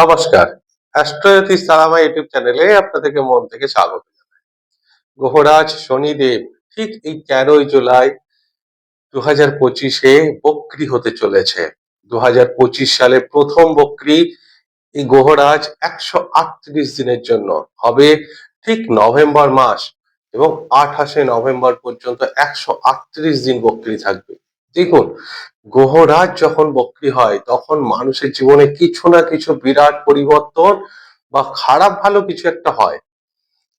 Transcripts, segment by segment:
নমস্কার। অ্যাস্ট্রোজ্যোতিষ তারামা ইউটিউব চ্যানেলে আপনাদেরকে মন থেকে স্বাগত জানাই। গ্রহরাজ শনিদেব ঠিক এই তেরোই জুলাই দু হাজার পঁচিশে বক্রি হতে চলেছে। দু হাজার পঁচিশ সালে প্রথম বক্রি এই গ্রহরাজ একশো আটত্রিশ দিনের জন্য। হবে ঠিক নভেম্বর মাস এবং আঠাশে নভেম্বর পর্যন্ত একশো আটত্রিশ দিন বক্রি থাকবে। দেখুন, গ্রহরাজ যখন বক্রি হয়, তখন মানুষের জীবনে কিছু না কিছু বিরাট পরিবর্তন বা খারাপ ভালো কিছু একটা হয়।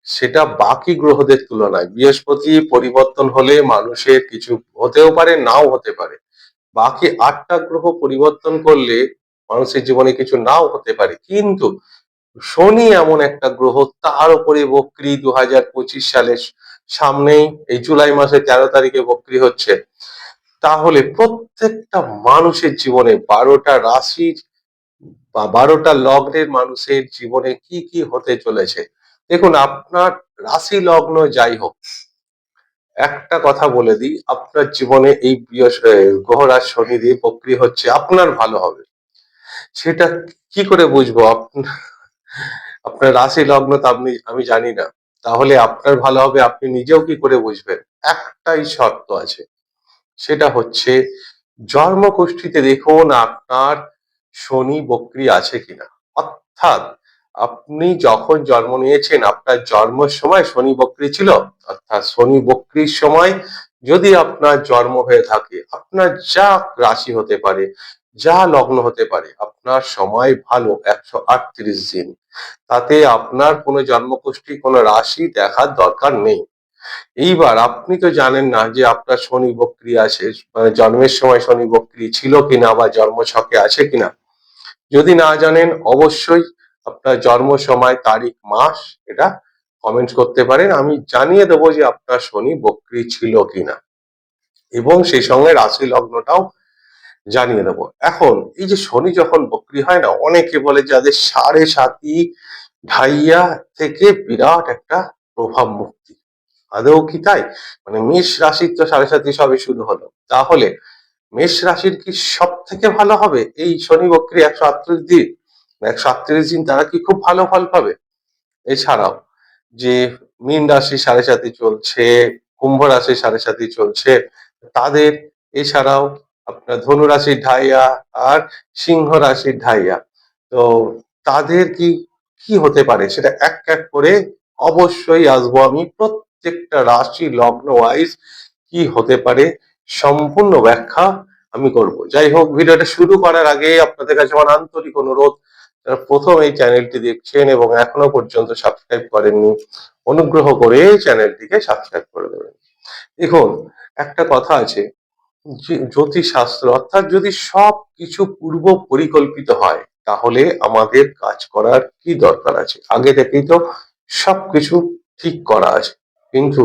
সেটা বাকি গ্রহদের তুলনায়। বৃহস্পতি পরিবর্তন হলে মানুষের কিছু হতেও পারে, নাও হতে পারে। বাকি আটটা গ্রহ পরিবর্তন করলে মানুষের জীবনে কিছু নাও হতে পারে। কিন্তু শনি এমন একটা গ্রহ, তার উপরে বক্রি দু হাজার পঁচিশ সালের সামনেই, এই জুলাই মাসের তেরো তারিখে বক্রি হচ্ছে। তাহলে প্রত্যেকটা মানুষের জীবনে বারোটা রাশির বা বারোটা লগ্নের মানুষের জীবনে কি কি হতে চলেছে? দেখুন, আপনার রাশি লগ্ন যাই হোক, একটা কথা বলে দিই, আপনার জীবনে এই গ্রহরাজ শনি দিয়ে প্রক্রিয়া হচ্ছে, আপনার ভালো হবে। সেটা কি করে বুঝব? আপ- আপনার রাশি লগ্ন তো আপনি, আমি জানি না। তাহলে আপনার ভালো হবে, আপনি নিজেও কি করে বুঝবেন? একটাই শর্ত আছে। সেটা হচ্ছে জন্মকুষ্ঠিতে দেখুন আপনার শনি, বক্রি আছে কিনা। অর্থাৎ আপনি যখন জন্ম নিয়েছেন, আপনার জন্মের সময় শনি, বক্রি ছিল। অর্থাৎ শনি, বক্রির সময় যদি আপনার জন্ম হয়ে থাকে, আপনার যা রাশি হতে পারে, যা লগ্ন হতে পারে, আপনার সময় ভালো, একশো আটত্রিশ দিন। তাতে আপনার কোনো জন্মকুষ্ঠী কোনো রাশি দেখার দরকার নেই। এইবার আপনি তো জানেন না যে আপনার শনি বক্রি আছে মানে জন্মের সময় শনি বক্রি ছিল কিনা বা জন্ম ছকে আছে কিনা। যদি না জানেন, অবশ্যই আপনার জন্ম সময়, তারিখ, মাস এটা কমেন্ট করতে পারেন। আমি জানিয়ে দেবো যে আপনার শনি বক্রি ছিল কিনা। এবং সেই সঙ্গে রাশি লগ্নটাও জানিয়ে দেবো। এখন, এই যে শনি যখন বক্রি হয় না, অনেকে বলে যাদের সাড়ে সাতি ঢাইয়া থেকে বিরাট একটা প্রভাব মুক্তি আদৌ কি তাই? মানে মেষ রাশির তো সাড়ে সাতি সবই শুরু হলো। তাহলে মেষ রাশির কি সব থেকে ভালো হবে? এই শনি, বক্রি একশো আটত্রিশ দিন। একশো আটত্রিশ দিন তারা কি খুব ভালো ফল পাবে? এছাড়াও যে মীন রাশি সাড়ে সাতি চলছে, কুম্ভ রাশি সাড়ে সাতি চলছে, তাদের এছাড়াও আপনার ধনু রাশির ঢাইয়া আর সিংহ রাশির ঢাইয়া। তো তাদের কি কি হতে পারে? সেটা এক এক করে অবশ্যই আসব আমি প্রত্যেকটা রাশি লগ্ন ওয়াইজ কি হতে পারে সম্পূর্ণ ব্যাখ্যা আমি করব। যাই হোক, ভিডিওটা শুরু করার আগে আপনাদের কাছে আমার আন্তরিক অনুরোধ প্রথম এই চ্যানেলটি দেখছেন এবং এখনও পর্যন্ত সাবস্ক্রাইব করেননি, অনুগ্রহ করে চ্যানেলটিকে সাবস্ক্রাইব করে দেবেন। দেখুন, একটা কথা আছে জ্যোতিষশাস্ত্র অর্থাৎ যদি সব কিছু পূর্ব পরিকল্পিত হয়, তাহলে আমাদের কাজ করার কি দরকার আছে? আগে থেকেই তো সবকিছু ঠিক করা আছে। কিন্তু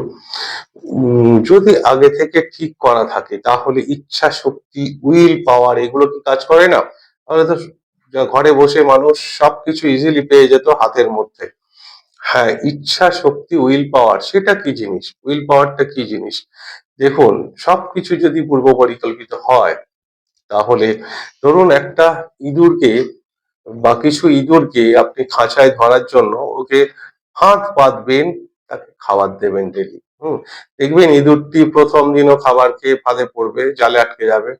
যদি আগে থেকে ঠিক করা থাকে, তাহলে ইচ্ছা শক্তি, উইল পাওয়ার এগুলো কি কাজ করে না? তাহলে তো ঘরে বসে মানুষ সবকিছু ইজিলি পেয়ে যেত হাতের মধ্যে। হ্যাঁ ইচ্ছা শক্তি, উইল পাওয়ার, সেটা কি জিনিস? উইল পাওয়ারটা কি জিনিস? দেখুন, সবকিছু যদি পূর্ব পরিকল্পিত হয়, তাহলে ধরুন একটা ইঁদুরকে বা কিছু ইঁদুরকে আপনি খাঁচায় ধরার জন্য ওকে হাত পাতবেন তাকে খাবার দেবেন ডেলি হুম? দেখবেন ইঁদুরটি প্রথম দিনও খাবার খেয়ে ফাঁদে পড়বে, জালে আটকে যাবে।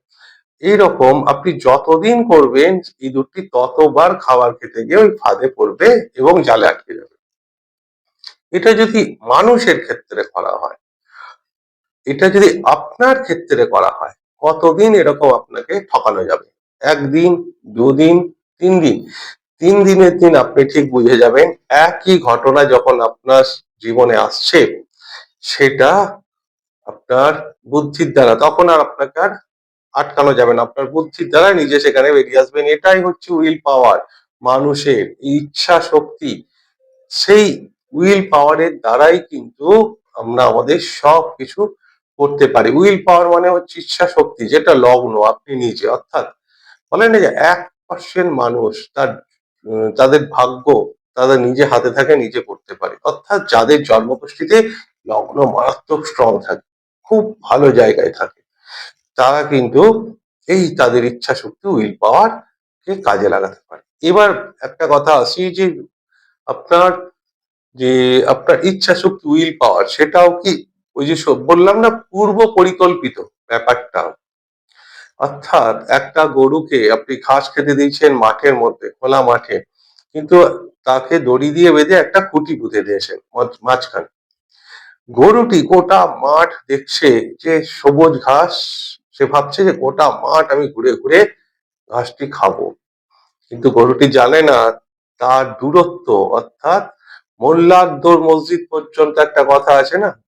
এইরকম আপনি যতদিন করবেন ইঁদুরটি ততবার খাবার খেতে গিয়ে ওই ফাঁদে পড়বে এবং জালে আটকে যাবে। এটা যদি মানুষের ক্ষেত্রে করা হয়, এটা যদি আপনার ক্ষেত্রে করা হয়, কতদিন এরকম আপনাকে ঠকানো যাবে? একদিন, দুদিন তিন দিন তিন দিনের দিন আপনি ঠিক বুঝে যাবেন একই ঘটনা যখন আপনার জীবনে আসছে, সেটা আপনার বুদ্ধির দ্বারা, তখন আর আপনাকে আর আটকানো যাবে না। আপনার বুদ্ধির দ্বারা নিজে সেখানে বেরিয়ে আসবেন। এটাই হচ্ছে উইল পাওয়ার মানুষের ইচ্ছা শক্তি। সেই উইল পাওয়ারের দ্বারাই কিন্তু আমরা আমাদের সব কিছু করতে পারি। উইল পাওয়ার মানে হচ্ছে ইচ্ছা শক্তি, যেটা লগ্ন, আপনি নিজে, অর্থাৎ বলেন যে এক পার্সেন্ট মানুষ তার তাদের ভাগ্য তাদের নিজে হাতে থাকে, নিজে করতে পারে। অর্থাৎ যাদের জন্মকুষ্ঠিতে লগ্ন মারাত্মক স্ট্রং থাকে, খুব ভালো জায়গায় থাকে, তারা কিন্তু এই তাদের ইচ্ছা শক্তি উইল পাওয়ার কে কাজে লাগাতে পারে। এবার একটা কথা আসি যে, আপনার যে আপনার ইচ্ছা শক্তি উইল পাওয়ার সেটাও কি ওই যে বললাম না, পূর্ব পরিকল্পিত ব্যাপারটা অর্থাৎ একটা গরুকে আপনি ঘাস খেতে দিয়েছেন মাঠের মধ্যে, খোলা মাঠে, কিন্তু তাকে দড়ি দিয়ে বেঁধে একটা খুঁটি পুঁতে দিয়েছেন মাঝ- মাঝখানে। গরুটি গোটা মাঠ দেখছে যে সবুজ ঘাস, সে ভাবছে যে গোটা মাঠ আমি ঘুরে ঘুরে ঘাসটি খাব। কিন্তু গরুটি জানে না তার দূরত্ব, অর্থাৎ মোল্লারদোর মসজিদ পর্যন্ত একটা কথা আছে না?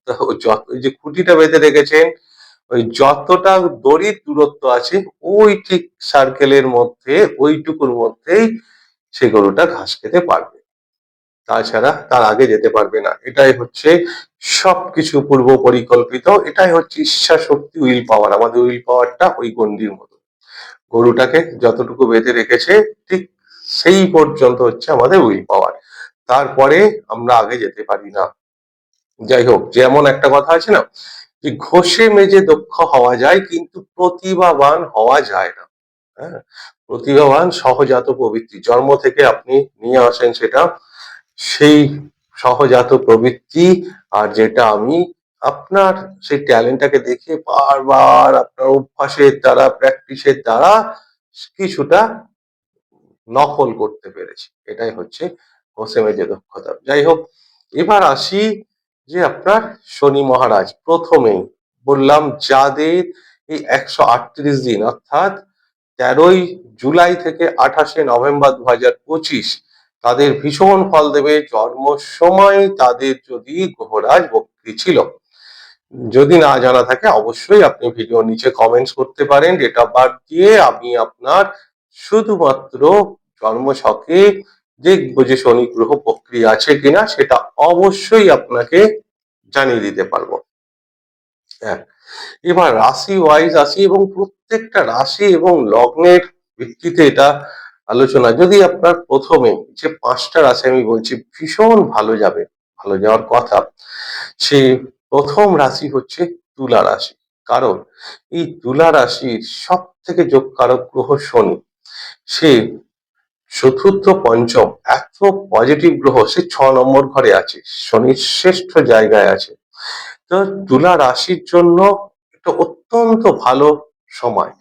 যে খুঁটিটা বেঁধে রেখেছেন ওই যতটা দড়ির দূরত্ব আছে, ওই ঠিক সার্কেলের মধ্যে, ওইটুকুর মধ্যেই সে গরুটা ঘাস খেতে পারবে। তাছাড়া তার আগে যেতে পারবে না। এটাই হচ্ছে সবকিছু পূর্ব পরিকল্পিত। এটাই হচ্ছে ইচ্ছা শক্তি, উইল পাওয়ার। আমাদের উইল পাওয়ারটা ওই গন্ডির মতো। গরুটাকে যতটুকু বেঁধে রেখেছে, ঠিক সেই পর্যন্ত হচ্ছে আমাদের উইল পাওয়ার। তারপরে আমরা আগে যেতে পারি না। যাই হোক, যেমন একটা কথা আছে না যে ঘষে মেজে দক্ষ হওয়া যায়, কিন্তু প্রতিভাবান হওয়া যায় না। হ্যাঁ? প্রতিভাবান, সহজাত প্রবৃত্তি। জন্ম থেকে আপনি নিয়ে আসেন সেটা, সেই সহজাত প্রবৃত্তি আর যেটা আমি আপনার, সেই ট্যালেন্টটাকে দেখে বারবার আপনার অভ্যাসের দ্বারা, প্র্যাকটিসের দ্বারা কিছুটা নকল করতে পেরেছি। এটাই হচ্ছে হোসেমের যে দক্ষতা। যাই হোক, এবার আসি যে আপনার শনি মহারাজ প্রথমেই বললাম যাদের এই একশো আটত্রিশ দিন, অর্থাৎ তেরোই জুলাই থেকে আঠাশে নভেম্বর দু হাজার পঁচিশ তাদের ভীষণ ফল দেবে। জন্ম সময় তাদের যদি গ্রহরাজ বক্রী ছিল। যদি না জানা থাকে অবশ্যই আপনি ভিডিও নিচে কমেন্টস করতে পারেন। ডেট অফ বার্থ দিয়ে আমি আপনার শুধুমাত্র জন্মছকে দেখব যে শনি গ্রহ প্রক্রিয়া আছে কিনা, সেটা অবশ্যই আপনাকে জানিয়ে দিতে পারব। হ্যাঁ এবার রাশি ওয়াইজ আসি এবং প্রত্যেকটা রাশি এবং লগ্নের ভিত্তিতে এটা আলোচনা। যদি আপনার প্রথমে যে পাঁচটা রাশি আমি বলছি, ভীষণ ভালো যাবে, ভালো যাওয়ার কথা, সে প্রথম রাশি হচ্ছে তুলা রাশি। কারণ এই তুলা রাশির সব থেকে যোগকারক গ্রহ শনি। সে চতুর্থ পঞ্চম, এত পজিটিভ গ্রহ, সে ছ নম্বর ঘরে আছে, শনির শ্রেষ্ঠ জায়গায় আছে। তো তুলা রাশির জন্য একটা অত্যন্ত ভালো সময়।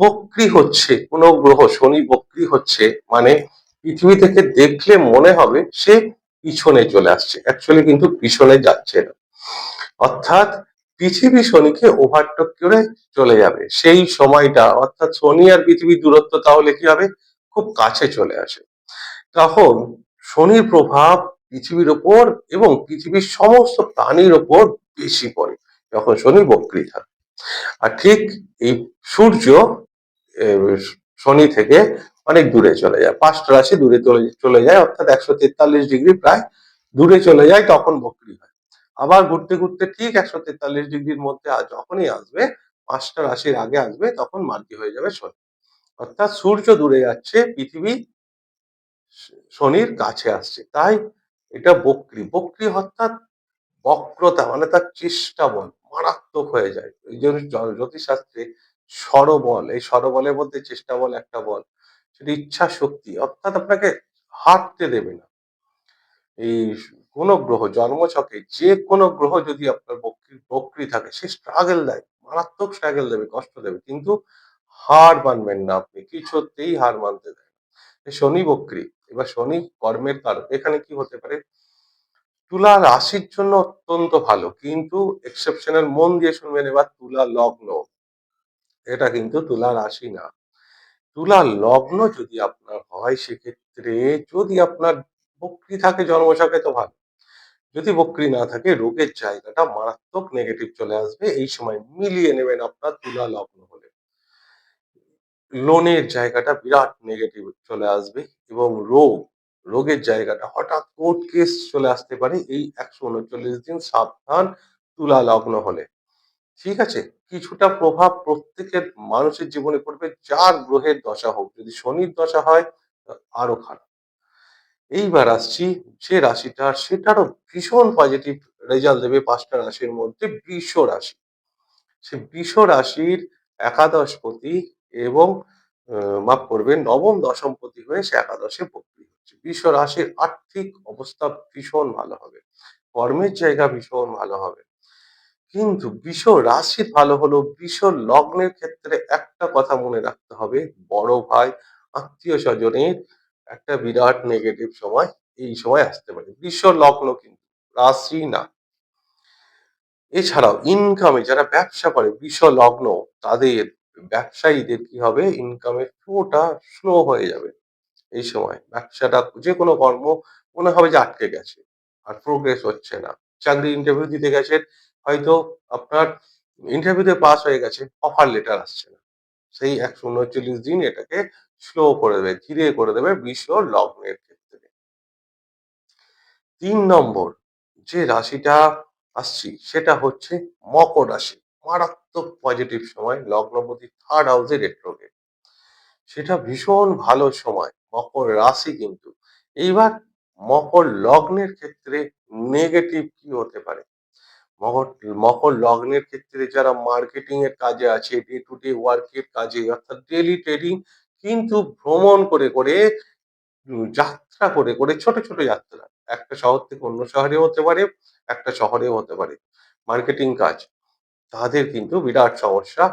বক্রি হচ্ছে, কোন গ্রহ, শনি বক্রি হচ্ছে মানে পৃথিবী থেকে দেখলে মনে হবে সে পিছনে চলে আসছে অ্যাকচুয়ালি কিন্তু পিছনে যাচ্ছে না। অর্থাৎ পৃথিবী শনিকে ওভারটেক করে চলে যাবে, সেই সময়টা, অর্থাৎ শনি আর পৃথিবীর দূরত্ব তাহলে কি হবে? খুব কাছে চলে আসে। তখন শনির প্রভাব পৃথিবীর ওপর এবং পৃথিবীর সমস্ত প্রাণীর ওপর বেশি পড়ে, যখন শনি বক্রি থাকে। আর ঠিক এই সূর্য শনি থেকে অনেক দূরে চলে যায়, পাঁচটা রাশি দূরে চলে যায়, অর্থাৎ একশো তেতাল্লিশ ডিগ্রি প্রায় দূরে চলে যায় তখন বক্রি হয়। আবার ঘুরতে ঘুরতে ঠিক একশো তেতাল্লিশ ডিগ্রির মধ্যে যখনই আসবে, পাঁচটা রাশির আগে আসবে, তখন মার্গী হয়ে যাবে শনি। অর্থাৎ সূর্য দূরে যাচ্ছে, পৃথিবী শনির কাছে আসছে। তাই এটা বক্রি। বক্রি অর্থাৎ বক্রতা মানে তার চেষ্টা বল মারাত্মক হয়ে যায়। এই জন্য জ্যোতিষশাস্ত্রে স্বরবল এই স্বরবলের মধ্যে চেষ্টা বল একটা বল, সেটা ইচ্ছা শক্তি, অর্থাৎ আপনাকে হাঁটতে দেবে না। এই কোন গ্রহ, জন্মছকে যে কোনো গ্রহ যদি আপনার বক্রি বক্রি থাকে, সে স্ট্রাগল দেয়, মারাত্মক স্ট্রাগল দেবে, কষ্ট দেবে। কিন্তু হার মানবেন না আপনি কিছুতেই হার মানতে দেন। শনি বক্রি, এবার শনি কর্মের কারক, এখানে কি হতে পারে? তুলা রাশির জন্য অত্যন্ত ভালো, কিন্তু এক্সেপশনাল মন দিয়ে শুনবেন এবার তুলা লগ্ন। এটা কিন্তু তুলা রাশি না। তুলা লগ্ন যদি আপনার হয়, সেক্ষেত্রে যদি আপনার বক্রি থাকে জন্মছকে তো ভালো। যদি বক্রি না থাকে, রোগের জায়গাটা মারাত্মক নেগেটিভ চলে আসবে, এই সময় মিলিয়ে নেবেন আপনার তুলা লগ্ন হলে। লোনের জায়গাটা বিরাট নেগেটিভ চলে আসবে এবং রোগ, রোগের জায়গাটা হঠাৎ কোর্ট কেস চলে আসতে পারে এই একশো উনচল্লিশ দিন সাবধান তুলা লগ্ন হলে। ঠিক আছে? কিছুটা প্রভাব প্রত্যেকের মানুষের জীবনে পড়বে, যার গ্রহের দশা হোক। যদি শনির দশা হয় আরও খারাপ। এইবার আসছি যে রাশিটা, সেটারও ভীষণ পজিটিভ রেজাল্ট দেবে পাঁচটা রাশির মধ্যে, বৃষ রাশি। সে বৃষ রাশির একাদশপতি এবং মাফ করবেন, নবম দশমপতি হয়ে সে একাদশে বক্রি হচ্ছে। বিশ্ব রাশির আর্থিক অবস্থা ভীষণ ভালো হবে। কর্মের জায়গা ভীষণ ভালো হবে। কিন্তু বিষ রাশি ভালো হলো বিষ লগ্নের ক্ষেত্রে একটা কথা মনে রাখতে হবে, বড় ভাই, আত্মীয় স্বজনের একটা বিরাট নেগেটিভ সময় এই সময় আসতে পারে। বিষ লগ্ন কিন্তু রাশি না। এছাড়াও ইনকামে যারা ব্যবসা করে বিষ লগ্ন তাদের ব্যবসায়ীদের কি হবে? ইনকামের ফ্লোটা স্লো হয়ে যাবে এই সময়। ব্যবসাটা যে কোনো কর্ম মনে হবে যে আটকে গেছে আর প্রোগ্রেস হচ্ছে না। চাকরি ইন্টারভিউ দিতে গেছেন, হয়তো আপনার ইন্টারভিউতে পাস হয়ে গেছে অফার লেটার আসছে না। সেই একশো উনচল্লিশ দিন এটাকে স্লো করে দেবে, ধীরে করে দেবে বিশ্ব লগ্নের ক্ষেত্রে। তিন নম্বর যে রাশিটা আসছি, সেটা হচ্ছে মকর রাশি। মারাত্মক পজিটিভ সময় লগ্নপতি থার্ড হাউসে রেট্রোগেট সেটা ভীষণ ভালো সময়, মকর রাশি কিন্তু। এইবার মকর লগ্নের ক্ষেত্রে নেগেটিভ কি হতে পারে? মকর মকর লগ্নের ক্ষেত্রে যারা মার্কেটিং এর কাজে আছে ডে টু ডে ওয়ার্কের কাজে, অর্থাৎ ডেলি ট্রেডিং কিন্তু ভ্রমণ করে করে, যাত্রা করে করে ছোট ছোট যাত্রা। একটা শহর থেকে অন্য শহরেও হতে পারে, একটা শহরেও হতে পারে। মার্কেটিং কাজ। তাদের কিন্তু বিরাট সমস্যা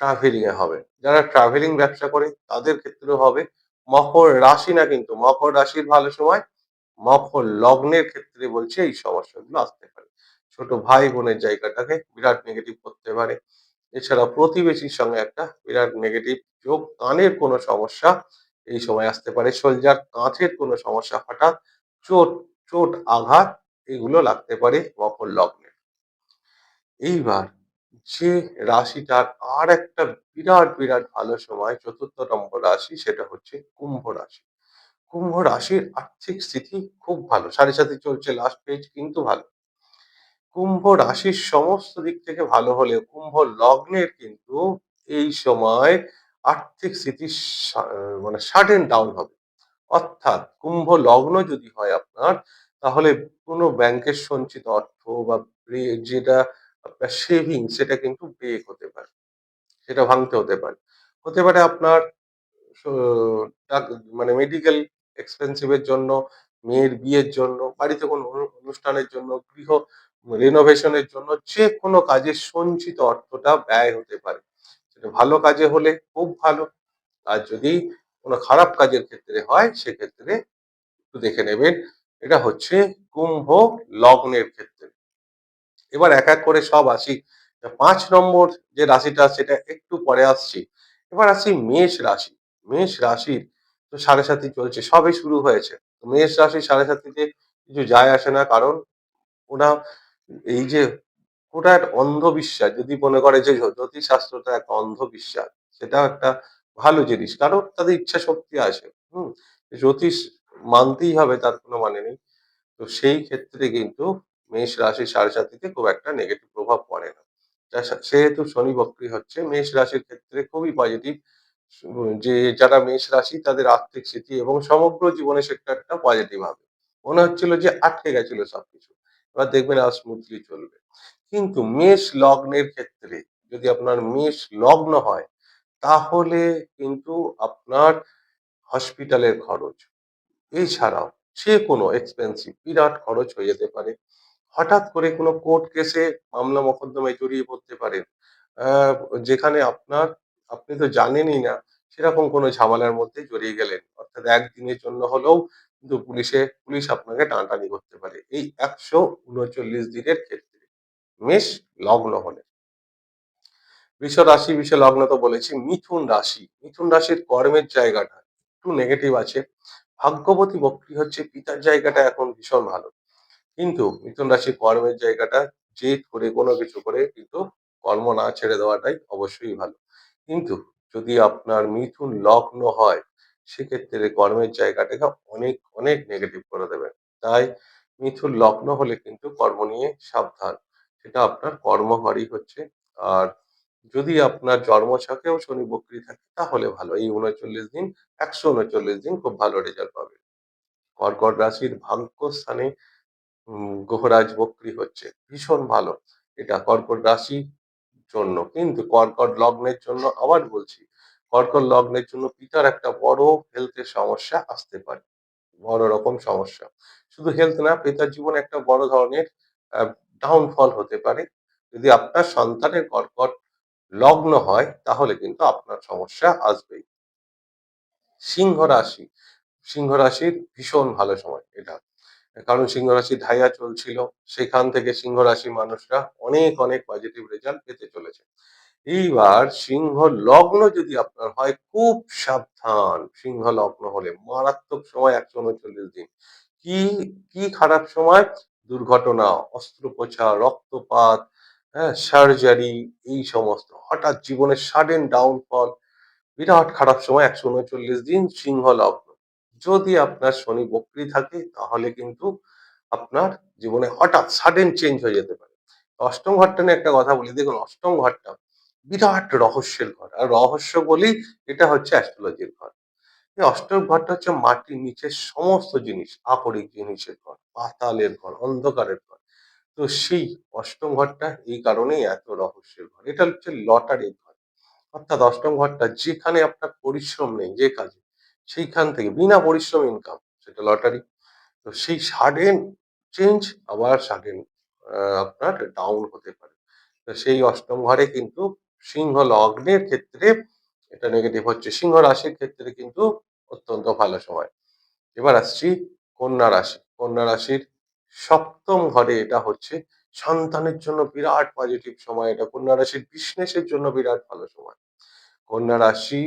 ট্রাভেলিং এ হবে। যারা ট্রাভেলিং ব্যবসা করে, তাদের ক্ষেত্রেও হবে। মকর রাশি না কিন্তু, মকর রাশির ভালো সময়, মকর লগ্নের ক্ষেত্রে বলছে এই সমস্যাগুলো আসতে পারে। ছোট ভাই বোনের জায়গাটাকে বিরাট নেগেটিভ করতে পারে। এছাড়া প্রতিবেশীর সঙ্গে একটা বিরাট নেগেটিভ যোগ, কানের কোনো সমস্যা এই সময় আসতে পারে। সোলজার কাঁচের কোনো সমস্যা হঠাৎ চোট চোট আঘাত এগুলো লাগতে পারে মকর লগ্নে। এইবার যে রাশিটার আর একটা বিরাট বিরাট ভালো সময় চতুর্থ নম্বর রাশি সেটা হচ্ছে কুম্ভ রাশি। কুম্ভ রাশির আর্থিক স্থিতি খুব ভালো, সাড়ে সাথে চলছে লাস্ট পেজ কিন্তু ভালো। কুম্ভ রাশির সমস্ত দিক থেকে ভালো হলেও কুম্ভ লগ্নের কিন্তু এই সময় আর্থিক স্থিতি মানে সাডেন ডাউন হবে। অর্থাৎ কুম্ভ লগ্ন যদি হয় আপনার, তাহলে কোনো ব্যাংকের সঞ্চিত অর্থ বা, যেটা আপনার সেভিং সেটা কিন্তু ব্রেক হতে পারে। সেটা ভাঙতে হতে পারে। হতে পারে আপনার মানে মেডিকেল এক্সপেন্সিভ এর জন্য, মেয়ের বিয়ের জন্য, বাড়িতে কোনো অনুষ্ঠানের জন্য, গৃহ রেনোভেশনের জন্য যে কোনো কাজে সঞ্চিত অর্থটা ব্যয় হতে পারে। সেটা ভালো কাজে হলে খুব ভালো। আর যদি কোনো খারাপ কাজের ক্ষেত্রে হয়, সেক্ষেত্রে একটু দেখে নেবেন। এটা হচ্ছে কুম্ভ লগ্নের ক্ষেত্রে। এবার এক এক করে সব আসি। পাঁচ নম্বর যে রাশিটা, সেটা একটু পরে আসছি। এবার আসি মেষ রাশি। মেষ রাশির তো সাড়ে সাথী চলছে সবে শুরু হয়েছে। তো মেষ রাশির সাড়ে সাথীতে কিছু যায় আসে না, কারণ ওরা এই যে ওটা একটা অন্ধবিশ্বাস, যদি মনে করে যে জ্যোতিষ শাস্ত্রটা একটা অন্ধবিশ্বাস, সেটাও একটা ভালো জিনিস, কারণ তাদের ইচ্ছা শক্তি আছে। হুম, জ্যোতিষ মানতেই হবে, তার কোনো মানে নেই। তো সেই ক্ষেত্রে কিন্তু মেষ রাশির সাড়ে সাথীতে খুব একটা নেগেটিভ প্রভাব পড়ে না। সেহেতু শনি বক্রি হচ্ছে, মেষ রাশির ক্ষেত্রে খুবই পজিটিভ যে যারা মেষ রাশি তাদের আর্থিক স্থিতি এবং সমগ্র জীবনের সেক্টরটা পজিটিভ হবে। মনে হচ্ছিল যে আটকে গেছিল সবকিছু। এবার দেখবেন আর স্মুথলি চলবে। কিন্তু মেষ লগ্নের ক্ষেত্রে যদি আপনার মেষ লগ্ন হয়, তাহলে কিন্তু আপনার হসপিটালের খরচ, এছাড়াও যে কোনো এক্সপেন্সিভ বিরাট খরচ হয়ে যেতে পারে। হঠাৎ করে কোনো কোর্ট কেসে মামলা মোকদ্দমায় জড়িয়ে পড়তে পারেন। যেখানে আপনার, আপনি তো জানেনই না, সেরকম কোনো ঝামেলার মধ্যে জড়িয়ে গেলেন। অর্থাৎ একদিনের জন্য হলেও কিন্তু পুলিশে, পুলিশ আপনাকে টানাটানি করতে পারে। এই একশো উনচল্লিশ দিনের ক্ষেত্রে মেষ লগ্ন হলে বৃষ রাশি, বৃষ লগ্ন তো বলেছি, মিথুন রাশি। মিথুন রাশির কর্মের জায়গাটা একটু নেগেটিভ আছে। ভাগ্যবতী বক্রী হচ্ছে, পিতার জায়গাটা এখন ভীষণ ভালো। কিন্তু মিথুন রাশি কর্মের জায়গাটা জেদ করে কোনো কিছু করে কিন্তু কর্ম না ছেড়ে দেওয়াটাই অবশ্যই ভালো। কিন্তু যদি আপনার মিথুন লগ্ন হয় সেক্ষেত্রে কর্মের জায়গাটাকে অনেক অনেক নেগেটিভ করে দেবেন তাই মিথুন লগ্ন হলে কিন্তু কর্ম নিয়ে সাবধান। সেটা আপনার কর্মহারই হচ্ছে। আর যদি আপনার জন্ম জন্মছকেও শনি বক্রী থাকে তাহলে ভালো। এই উনচল্লিশ দিন একশো উনচল্লিশ দিন খুব ভালো রেজাল্ট পাবে। কর্কট রাশির ভাগ্যস্থানে উম, গ্রহরাজ বক্রী হচ্ছে। ভীষণ ভালো। এটা কর্কট রাশির জন্য। কিন্তু কর্কট লগ্নের জন্য আবার বলছি, কর্কট লগ্নের জন্য পিতার একটা বড় হেলথের সমস্যা আসতে পারে। বড় রকম সমস্যা। শুধু হেলথ না, পিতার জীবনে একটা বড় ধরনের ডাউনফল হতে পারে। যদি আপনার সন্তানের কর্কট লগ্ন হয়, তাহলে কিন্তু আপনার সমস্যা আসবেই। সিংহ রাশি। সিংহ রাশির ভীষণ ভালো সময় এটা। কারণ সিংহ রাশি ঢাইয়া চলছিল, সেখান থেকে সিংহ রাশি মানুষরা অনেক অনেক পজিটিভ রেজাল্ট পেতে চলেছে। এইবার সিংহ লগ্ন যদি আপনার হয়, খুব সাবধান সিংহ লগ্ন হলে। মারাত্মক সময় একশো উনচল্লিশ দিন। কি কি খারাপ সময়? দুর্ঘটনা, অস্ত্রোপচার, রক্তপাত হ্যাঁ সার্জারি এই সমস্ত। হঠাৎ জীবনের সাডেন ডাউনফল বিরাট খারাপ সময় একশো উনচল্লিশ দিন সিংহ লগ্ন যদি আপনার শনি বক্রি থাকে, তাহলে কিন্তু আপনার জীবনে হঠাৎ সাডেন চেঞ্জ হয়ে যেতে পারে। অষ্টম ঘরটা নিয়ে একটা কথা বলি, দেখুন অষ্টম ঘরটা বিরাট রহস্যের ঘর। আর রহস্য বলি, এটা হচ্ছে অ্যাস্ট্রোলজির ঘর। এই অষ্টম ঘরটা হচ্ছে মাটির নিচের সমস্ত জিনিস, আপরিক জিনিসের ঘর, পাতালের ঘর, অন্ধকারের ঘর। তো সেই অষ্টম ঘরটা এই কারণেই এত রহস্যের ঘর। এটা হচ্ছে লটারির ঘর। অর্থাৎ অষ্টম ঘরটা যেখানে আপনার পরিশ্রম নেই, যে কাজে সেইখান থেকে বিনা পরিশ্রম ইনকাম সেটা লটারি তো সেই সাডেন চেঞ্জ আবার সাডেন আপনার ডাউন হতে পারে। তো সেই অষ্টম ঘরে কিন্তু সিংহ লগ্নের ক্ষেত্রে এটা নেগেটিভ হচ্ছে। সিংহ রাশির ক্ষেত্রে কিন্তু অত্যন্ত ভালো সময়। এবার আসছি কন্যা রাশি। কন্যা রাশির সপ্তম ঘরে এটা হচ্ছে সন্তানের জন্য বিরাট পজিটিভ সময়। এটা কন্যা রাশির বিজনেসের জন্য বিরাট ভালো সময়। কন্যা রাশি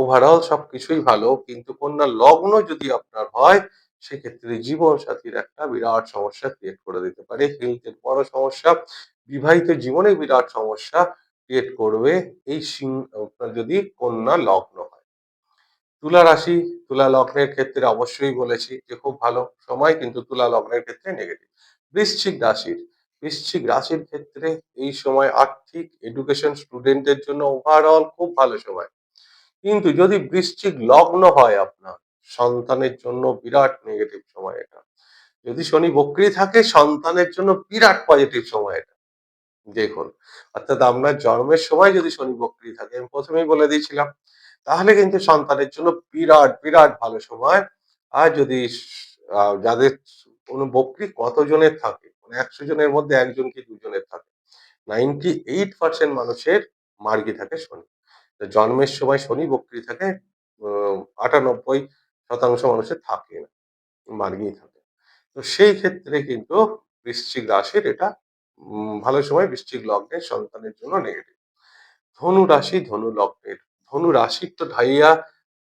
ওভারঅল সবকিছুই ভালো, কিন্তু কন্যা লগ্ন যদি আপনার হয়, সেক্ষেত্রে জীবন সাথীর একটা বিরাট সমস্যা ক্রিয়েট করে দিতে পারে। হেলথের বড় সমস্যা, বিবাহিত জীবনে বিরাট সমস্যা ক্রিয়েট করবে এই আপনার যদি কন্যা লগ্ন হয়। তুলা রাশি, তুলা লগ্নের ক্ষেত্রে অবশ্যই বলেছি যে খুব ভালো সময়, কিন্তু তুলা লগ্নের ক্ষেত্রে নেগেটিভ বৃশ্চিক রাশির বৃশ্চিক রাশির ক্ষেত্রে এই সময় আর্থিক এডুকেশন স্টুডেন্টের জন্য ওভারঅল খুব ভালো সময়। কিন্তু যদি বৃশ্চিক লগ্ন হয় আপনার, সন্তানের জন্য বিরাট নেগেটিভ সময় এটা। যদি শনি বক্রি থাকে, সন্তানের জন্য বিরাট পজিটিভ সময় এটা। দেখুন, অর্থাৎ আপনার জন্মের সময় যদি শনি বক্রি থাকে, আমি প্রথমেই বলে দিয়েছিলাম, তাহলে কিন্তু সন্তানের জন্য বিরাট বিরাট ভালো সময়। আর যদি যাদের কোনো বক্রি কতজনের থাকে? মানে একশো জনের মধ্যে একজন কি দুজনের থাকে? নাইনটি এইট পার্সেন্ট মানুষের মার্গি থাকে শনি। জন্মের সময় শনি বক্রি থাকে আটানব্বই শতাংশ মানুষের থাকে না মার্গি থাকে। তো সেই ক্ষেত্রে কিন্তু বৃশ্চিক রাশির এটা ভালো সময় বৃশ্চিক লগ্নের সন্তানের জন্য নেগেটিভ ধনু রাশি ধনু লগ্নের, ধনু রাশির তো ঢাইয়া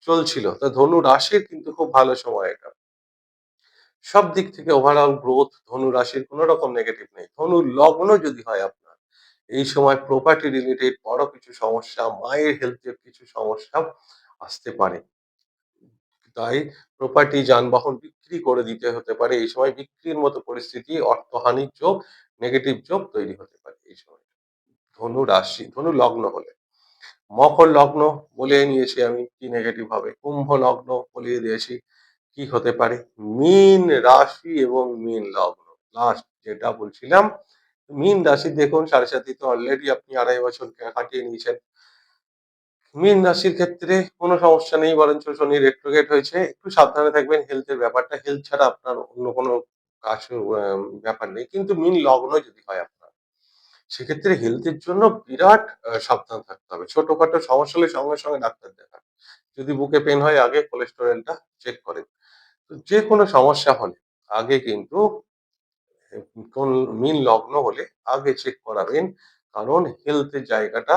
চলছিল, তো ধনু রাশির কিন্তু খুব ভালো সময় এটা। সব দিক থেকে ওভারঅল গ্রোথ ধনু রাশির কোনো রকম নেগেটিভ নেই। ধনু লগ্ন যদি হয় আপনার এই সময় প্রপার্টি রিলেটেড বড় কিছু সমস্যা, মায়ের হেলথের কিছু সমস্যা আসতে পারে। তাই প্রপার্টি যানবাহন বিক্রি করে দিতে হতে পারে। এই সময় বিক্রির মতো পরিস্থিতি, অর্থহানির যোগ নেগেটিভ যোগ তৈরি হতে পারে এই সময়। ধনু রাশি, ধনু লগ্ন হলে মকর লগ্ন বলে নিয়েছি আমি, কি নেগেটিভ হবে? কুম্ভ লগ্ন বলিয়ে দিয়েছি, কি হতে পারে? মীন রাশি এবং মীন লগ্ন। লাস্ট যেটা বলছিলাম মীন রাশি দেখুন, সাড়ে সাথে তো অলরেডি আপনি আড়াই বছর কাটিয়ে নিয়েছেন। মীন রাশির ক্ষেত্রে কোনো সমস্যা নেই, বরঞ্চ শনি রেট্রোগেট হয়েছে। একটু সাবধানে থাকবেন হেলথের ব্যাপারটা হেলথ ছাড়া আপনার অন্য কোনো কাজ ব্যাপার নেই। কিন্তু মিন লগ্ন যদি হয় আপনার, সেক্ষেত্রে হেলথের জন্য বিরাট সাবধান থাকতে হবে। ছোটখাটো সমস্যা হলে সঙ্গে সঙ্গে ডাক্তার দেখান। যদি বুকে পেন হয়, আগে কোলেস্টেরলটা চেক করেন। তো যে কোনো সমস্যা হলে, আগে কিন্তু কোন মিন লগ্ন হলে আগে চেক করাবেন। কারণ হেলথের জায়গাটা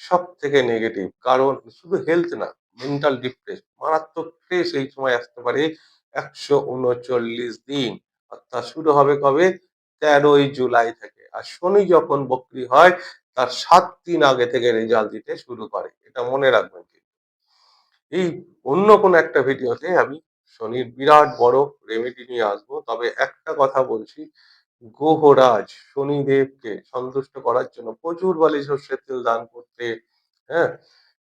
সব থেকে নেগেটিভ কারণ শুধু হেলথ না মেন্টাল ডিপ্রেস মারাত্মক স্ট্রেস এই সময় আসতে পারে একশো উনচল্লিশ দিন। অর্থাৎ শুরু হবে কবে? তেরোই জুলাই থেকে। আর শনি যখন বক্রি হয়, তার সাত দিন আগে থেকে রেজাল্ট দিতে শুরু করে। এটা মনে রাখবেন এই অন্য কোনো একটা ভিডিওতে আমি শনির বিরাট বড় রেমেডি নিয়ে আসব। তবে একটা কথা বলছি গ্রহরাজ শনিদেবকে সন্তুষ্ট করার জন্য প্রচুর বালি সর্ষের তেল দান করতে হ্যাঁ?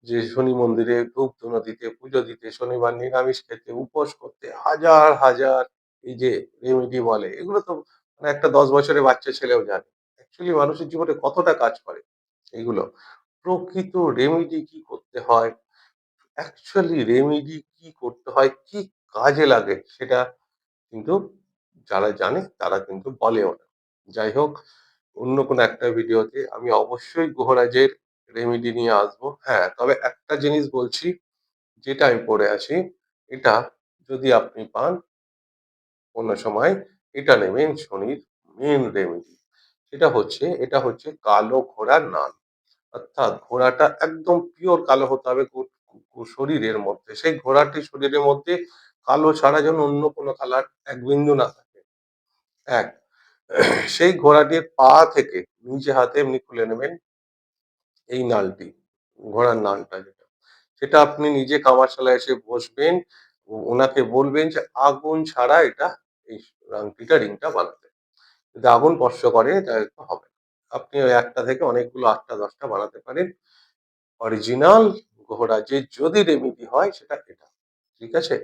যে শনি মন্দিরে ধূপ ধুনো দিতে, পুজো দিতে, শনিবার নিরামিষ খেতে, উপোস করতে, হাজার হাজার এই যে রেমেডি বলে, এগুলো তো মানে একটা দশ বছরের বাচ্চা ছেলেও জানে। অ্যাকচুয়ালি মানুষের জীবনে কতটা কাজ করে এগুলো? প্রকৃত রেমেডি কি করতে হয়? অ্যাকচুয়ালি রেমেডি কি করতে হয়? কি কাজে লাগে সেটা কিন্তু যারা জানে তারা কিন্তু বলেও না। যাই হোক, অন্য কোনো একটা ভিডিওতে আমি অবশ্যই গোহরাজের রেমেডি নিয়ে আসব। হ্যাঁ তবে একটা জিনিস বলছি, যেটা আমি পড়ে আছি, এটা যদি আপনি পান কোনো সময় এটা নেবেন শনির মেন রেমেডি সেটা হচ্ছে, এটা হচ্ছে কালো ঘোড়ার নাল অর্থাৎ ঘোড়াটা একদম পিওর কালো হতে হবে শরীরের মধ্যে। সেই ঘোড়াটি শরীরের মধ্যে কালো ছাড়া যেন অন্য কোনো কালার এক বিন্দু না থাকে। এক, সেই ঘোড়াটির পা থেকে নিজে হাতে এমনি খুলে নেবেন এই নালটি, ঘোড়ার নালটা যেটা। সেটা আপনি নিজে কামারশালায় এসে বসবেন, ওনাকে বলবেন যে আগুন ছাড়া এটা এই আংটিটা রিংটা বানাতে। যদি আগুন স্পর্শ করে তাহলে তো হবে আপনি ওই একটা থেকে অনেকগুলো আটটা, দশটা বানাতে পারেন। অরিজিনাল ঘোড়া যে যদি রেমেডি হয় সেটা এটা। ঠিক আছে?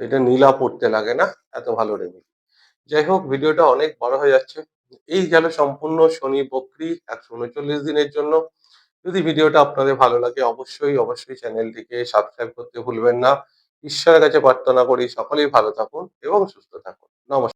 এটা নীলা পড়তে লাগে না, এত ভালো রেমেডি। যাই হোক, ভিডিওটা অনেক বড় হয়ে যাচ্ছে। এই গেল সম্পূর্ণ শনি বকরি একশো উনচল্লিশ দিনের জন্য। যদি ভিডিওটা আপনাদের ভালো লাগে, অবশ্যই অবশ্যই চ্যানেলটিকে সাবস্ক্রাইব করতে ভুলবেন না। ঈশ্বরের কাছে প্রার্থনা করি, সকলেই ভালো থাকুন এবং সুস্থ থাকুন। নমস্কার।